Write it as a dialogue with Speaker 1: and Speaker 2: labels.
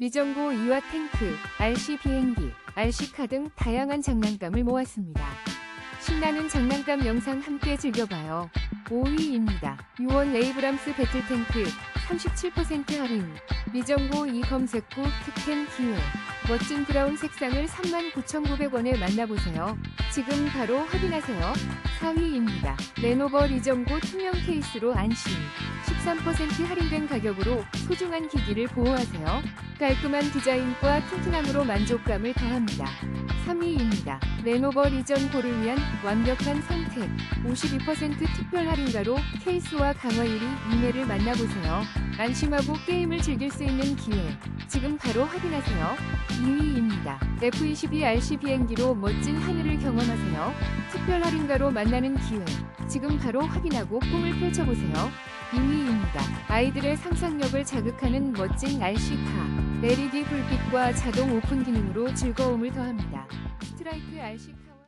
Speaker 1: 미정고 이와 탱크, RC 비행기, RC카 등 다양한 장난감을 모았습니다. 신나는 장난감 영상 함께 즐겨봐요. 5위입니다. 6원 레이브람스 배틀탱크 37% 할인. 미정고 이 검색 후 특템 기회. 멋진 브라운 색상을 39,900원에 만나보세요. 지금 바로 확인하세요. 4위입니다. 레노버 리정고 투명 케이스로 안심. 13% 할인된 가격으로 소중한 기기를 보호하세요. 깔끔한 디자인과 튼튼함으로 만족감을 더합니다. 3위입니다. 레노버 리전 고를 위한 완벽한 선택. 52% 특별 할인가로 케이스와 강화 1위 2매를 만나보세요. 안심하고 게임을 즐길 수 있는 기회. 지금 바로 확인하세요. 2위입니다. F-22 RC 비행기로 멋진 하늘을 경험하세요. 특별 할인가로 만나는 기회. 지금 바로 확인하고 꿈을 펼쳐보세요. 2위입니다. 아이들의 상상력을 자극하는 멋진 RC카. LED 불빛과 자동 오픈 기능으로 즐거움을 더합니다. 스트라이크 RC카